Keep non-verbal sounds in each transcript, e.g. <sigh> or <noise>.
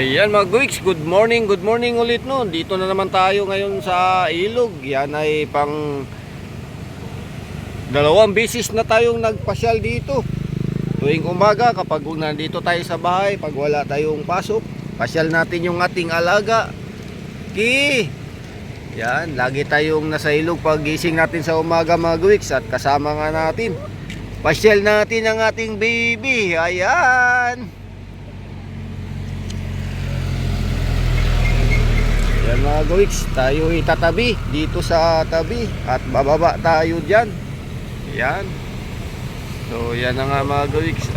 Ayan mga Guiks, good morning, good morning ulit no. Dito na naman tayo ngayon sa ilog. Yan ay pang dalawang bisis na tayong nagpasyal dito. Tuwing umaga kapag nandito tayo sa bahay, pag wala tayong pasok, pasyal natin yung ating alaga. Ki! Yan, lagi tayong nasa ilog pag gising natin sa umaga mga Guiks at kasama nga natin. Pasyal natin ang ating baby. Ayan! Mga gawiks, tayo itatabi dito sa tabi at bababa tayo dyan. Yan. So yan na nga mga gawiks.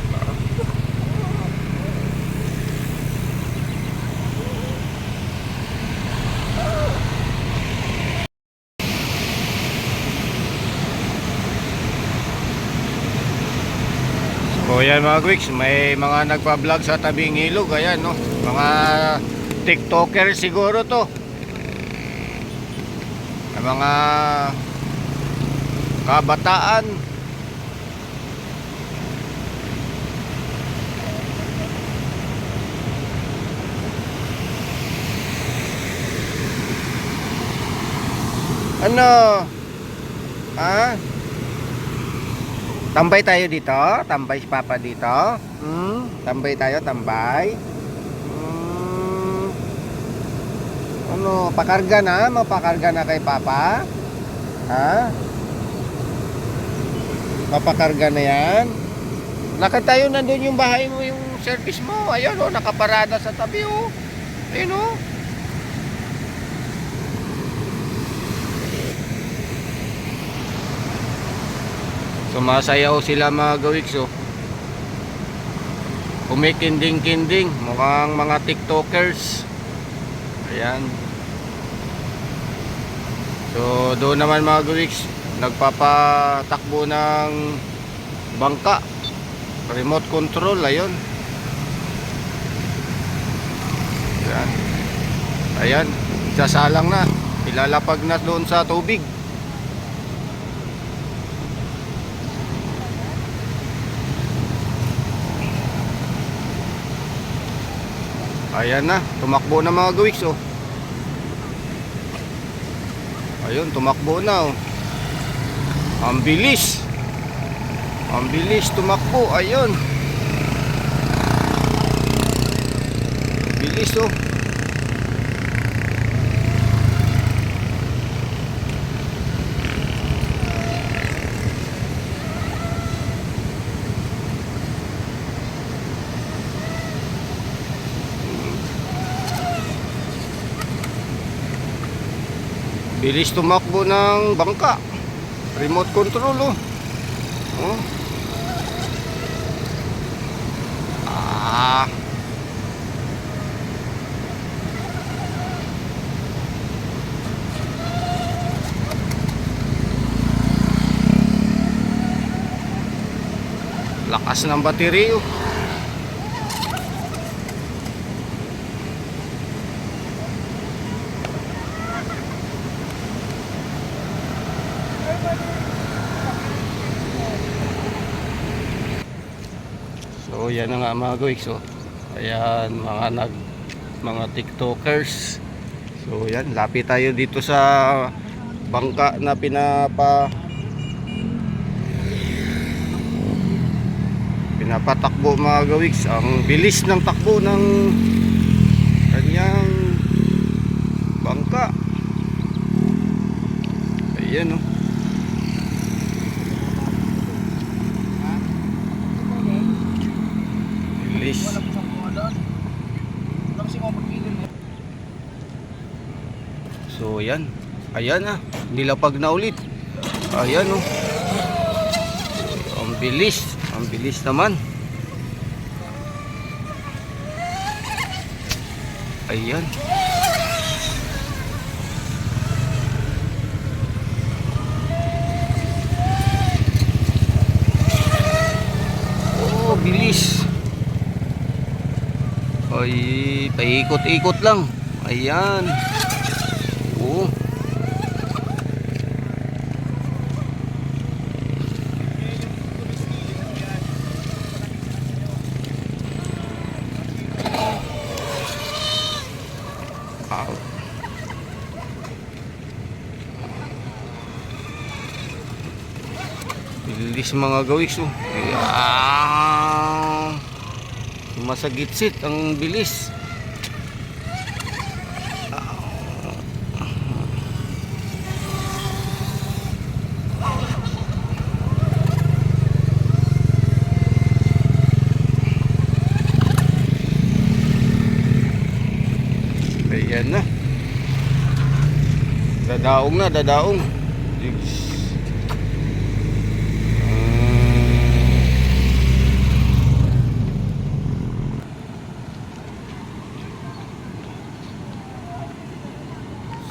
So yan mga gawiks, may mga nagpa-vlog sa tabing ilog. Ayan no, mga tiktoker siguro to ng mga kabataan. Ano? Ha? Tambay tayo dito? Tambay si papa dito? Hmm? tambay tayo tambay hmm. Ano, pakarga na? Mapakarga na kay Papa? Ha? Mapakarga na yan? Lakad tayo nandun yung bahay mo, yung service mo. Ayun oh, nakaparada sa tabi oh. Ayun oh. Sumasayaw sila mga gawiks oh. Kumikinding-kinding. Mukhang mga tiktokers. Ayan. So, doon naman mga guwiks, nagpapatakbo ng bangka. Remote control, ayun. Ayan. Ayan, sasalang na. Ilalapag na doon sa tubig. Ayan na, tumakbo na mga gawiks oh. Ayun, tumakbo na oh. Ang bilis. Ang bilis tumakbo, ayun. Bilis oh. Bilis tumakbo ng bangka. Remote control oh. Oh. Ah. Lakas ng baterya oh. So yan na nga mga guwiks oh. Ayan mga nag mga tiktokers. So yan, lapit tayo dito sa bangka na pinapa pinapatakbo mga gawiks. Ang bilis ng takbo ng kanyang bangka. Ayan oh. Bilis. So yan. Ayan na. Nilapag na ulit. Ayan oh. Ang bilis. Ang bilis naman. Ayan. Oh, bilis. Ay, paikot-ikot lang. Ayan. Oh. Ah. Bilis mga gawiks oh. Ayan. Masagitsit ang bilis. Ayan na. Dadaong na, dadaong. Yes. Mm.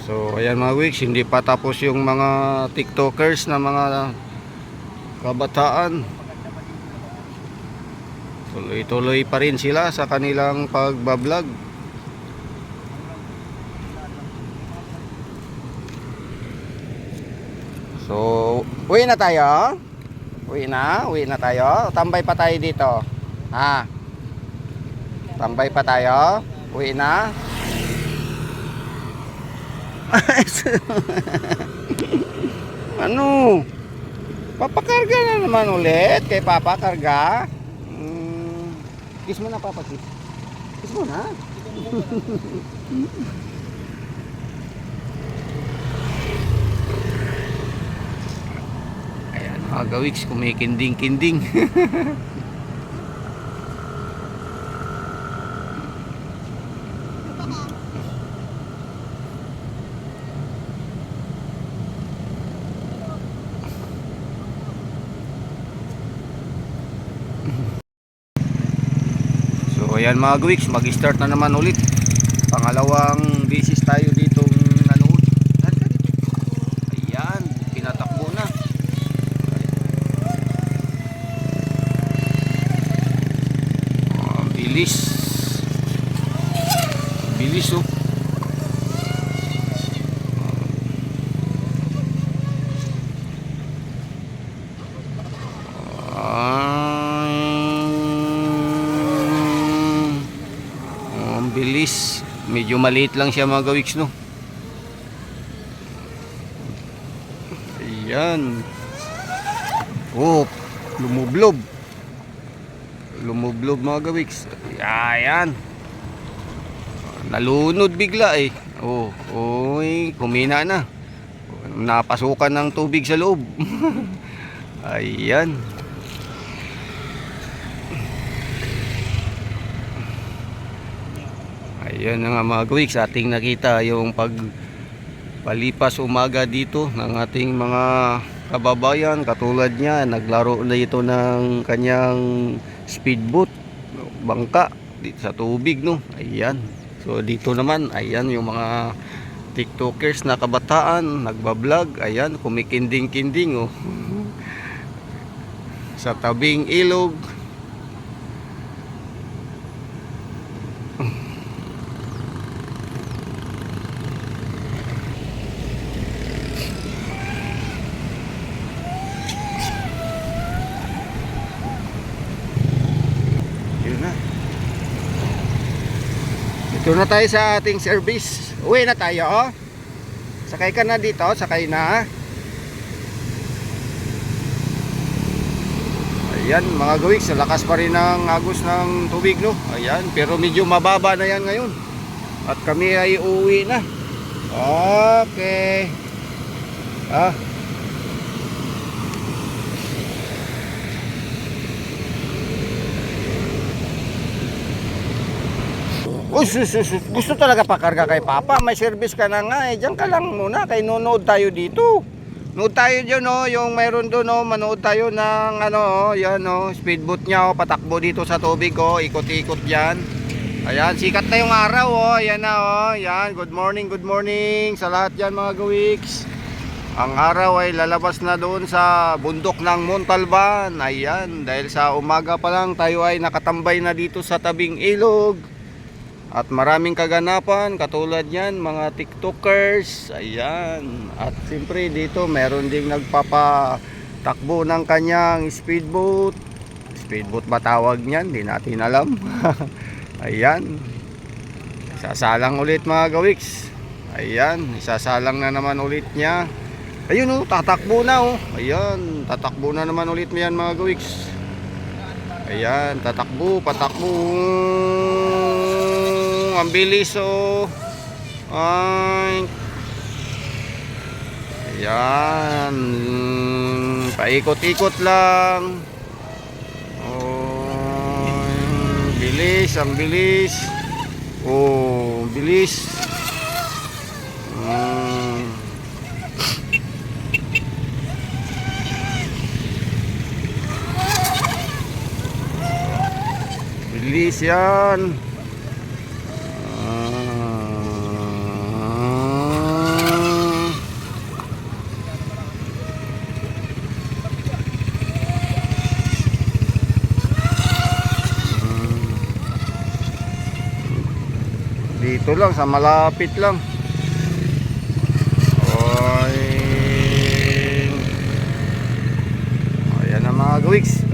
So, ayan mga weeks, hindi pa tapos yung mga TikTokers na mga kabataan. Tuloy-tuloy pa rin sila sa kanilang pagbablog. So, uwi na tayo. Uwi na, uwi na tayo. Tambay pa tayo dito. Ha? Tambay pa tayo. Uwi na. <laughs> ano? Papakarga na naman ulit kay Papa karga. Mm, kiss mo na Papa kiss. Kiss mo na. <laughs> Ayan, mga gawiks, kumikinding-kinding. <laughs> so, ayan mga gawiks, mag-start na naman ulit. Pangalawang beses tayo ditong nanood. Dito. Ayan, pinatakbo na. Ah, bilis. Bilis oh. Ah, ang bilis. Medyo maliit lang siya mga gawiks no. Ayan. Oh, lumublob. Lumublob mga gawiks. Ayan. Nalunod bigla eh. Oh, oy, kumina na. Napasukan ng tubig sa loob. <laughs> Ayan. Ayan nga mga gawiks, ating nakita yung pag palipas umaga dito ng ating mga kababayan. Katulad niya naglaro na ito ng kanyang speedboat bangka dito sa tubig no? Ayan. So dito naman ayan yung mga tiktokers na kabataan nagbablog ayan kumikinding-kinding oh. Sa tabing ilog Yun na. Ito na tayo sa ating service. Uwi na tayo. Oh. Sakay ka na dito. Sakay na. Ayan, mga gawik. Sa lakas pa rin ng agos ng tubig, no? Ayan, pero medyo mababa na yan ngayon. At kami ay uwi na. Okay. Ah, Uy, sus, sus, sus. gusto talaga pakarga kay Papa. May service ka na nga eh. Diyan ka lang muna. Kay nunood tayo dito. Nood tayo dyan oh, yung mayroon doon oh, manood tayo ng ano oh, yan oh, speedboat niya oh, patakbo dito sa tubig oh, ikot-ikot diyan. Ayan, sikat na yung araw oh, ayan na oh, yan. Good morning, good morning sa lahat diyan mga gawiks. Ang araw ay lalabas na doon sa bundok ng Montalban. Ayan, dahil sa umaga pa lang tayo ay nakatambay na dito sa tabing ilog. At maraming kaganapan katulad yan, mga tiktokers. Ayan. At siyempre dito meron ding nagpapatakbo ng kanyang speedboat. Speedboat ba tawag niyan? Hindi natin alam. <laughs> Ayan. Sasalang ulit mga gawiks. Ayan, isasalang na naman ulit niya. Ayun oh, tatakbo na oh. Ayan, tatakbo na naman ulit mo yan mga gawiks. Ayan, tatakbo, patakbo. Ang bilis oh. Ay. Ayan. Paikot-ikot lang. Oh, bilis, ang bilis. Oh, bilis. Mm. Bilis yan. Dito lang, sa malapit lang. Oy. Ayan na mga gawiks.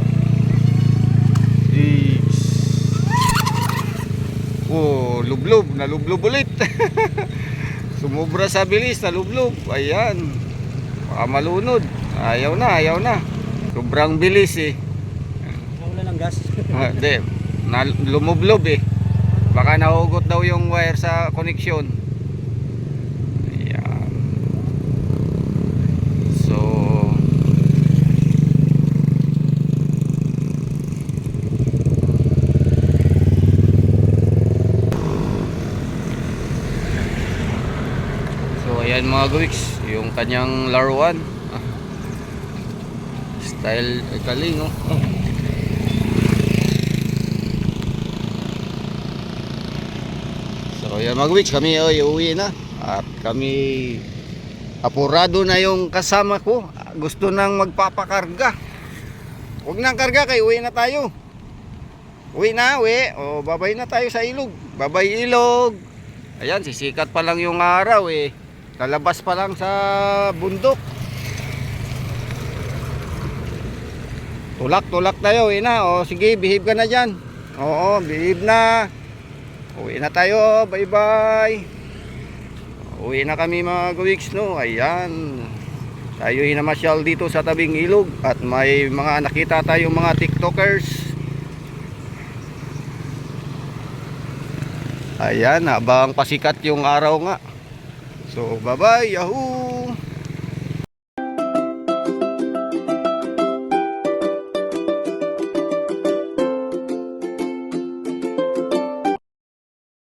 Oh, lublob, nalublob ulit. <laughs> Sumubra sa bilis, nalublob. Ayan. Baka malunod. Ayaw na, ayaw na. Sobrang bilis eh. Mawala ng gas. Ah, na, lumublob eh. Baka nahugot daw yung wire sa koneksyon. Ayan. So, So, ayan mga gawiks, yung kanyang laruan. Ah. Style ay kaling oh. So yan kami oy, uwi na. At kami apurado na yung kasama ko. Gusto nang magpapakarga. Huwag nang karga kay uwi na tayo. Uwi na, uwi. O babay na tayo sa ilog. Babay ilog. Ayan, sisikat pa lang yung araw eh. Lalabas pa lang sa bundok. Tulak, tulak tayo, uwi na. O sige, behave ka na dyan. Oo, behave na. Uwi na tayo. Bye-bye. Uwi na kami mga gawiks, no? Ayan. Tayo hinamasyal dito sa tabing ilog at may mga nakita tayong mga tiktokers. Ayan, habang pasikat yung araw nga. So, bye-bye. Yahoo!